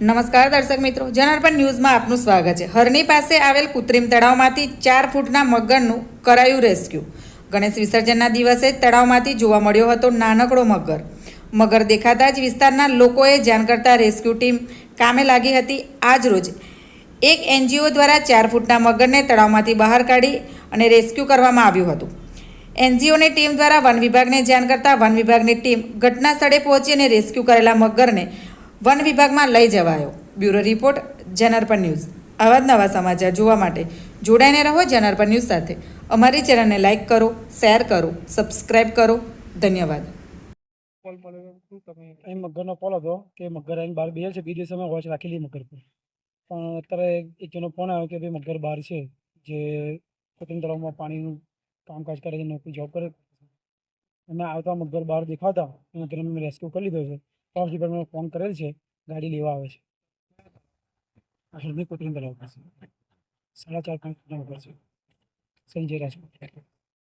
નમસ્કાર દર્શક મિત્રો, જનાર્પણ ન્યૂઝમાં આપનું સ્વાગત છે. હરની પાસે આવેલ કૃત્રિમ તળાવમાંથી ચાર ફૂટના મગરનું કરાયું રેસ્ક્યુ. ગણેશ વિસર્જનના દિવસે તળાવમાંથી જોવા મળ્યો હતો નાનકડો મગર. મગર દેખાતા જ વિસ્તારના લોકોએ જાણ કરતા રેસ્ક્યુ ટીમ કામે લાગી હતી આજ રોજ. એક એનજીઓ દ્વારા ચાર ફૂટના મગરને તળાવમાંથી બહાર કાઢી અને રેસ્ક્યુ કરવામાં આવ્યું હતું. એનજીઓની ટીમ દ્વારા વન વિભાગને જાણ કરતા વન વિભાગની ટીમ ઘટના સ્થળે પહોંચી અને રેસ્ક્યુ કરેલા મગરને વન વિભાગમાં લઈ જવાયો. બ્યુરો રિપોર્ટ જનરપન ન્યૂઝ. આવા જ નવા સમાચાર જોવા માટે જોડાઈને રહો જનરપન ન્યૂઝ સાથે. અમારી ચેનલને લાઇક કરો, શેર કરો, સબસ્ક્રાઇબ કરો. ધન્યવાદ. મગરનો પોલ હતો કે મગર અહીં બહાર બેસે છે બે સમય વોચ રાખેલી મગર પર. પણ અત્યારે એક જણનો ફોન આવ્યો કે ભાઈ મગર બહાર છે, જે કૃત્રિમ તળાવમાં પાણીનું કામકાજ કરે છે, નોકરી જોબ કરે અને આવતા મગર બહાર દેખાતા એને અમે રેસ્ક્યુ કરી લીધો છે. ફોરેસ્ટ ફોન કરેલ છે, ગાડી લેવા આવે છે. આ સુધી કૃત્રિમ પડશે સાડા ચાર પાંચ ઉપર છે. સંજય રાજપૂત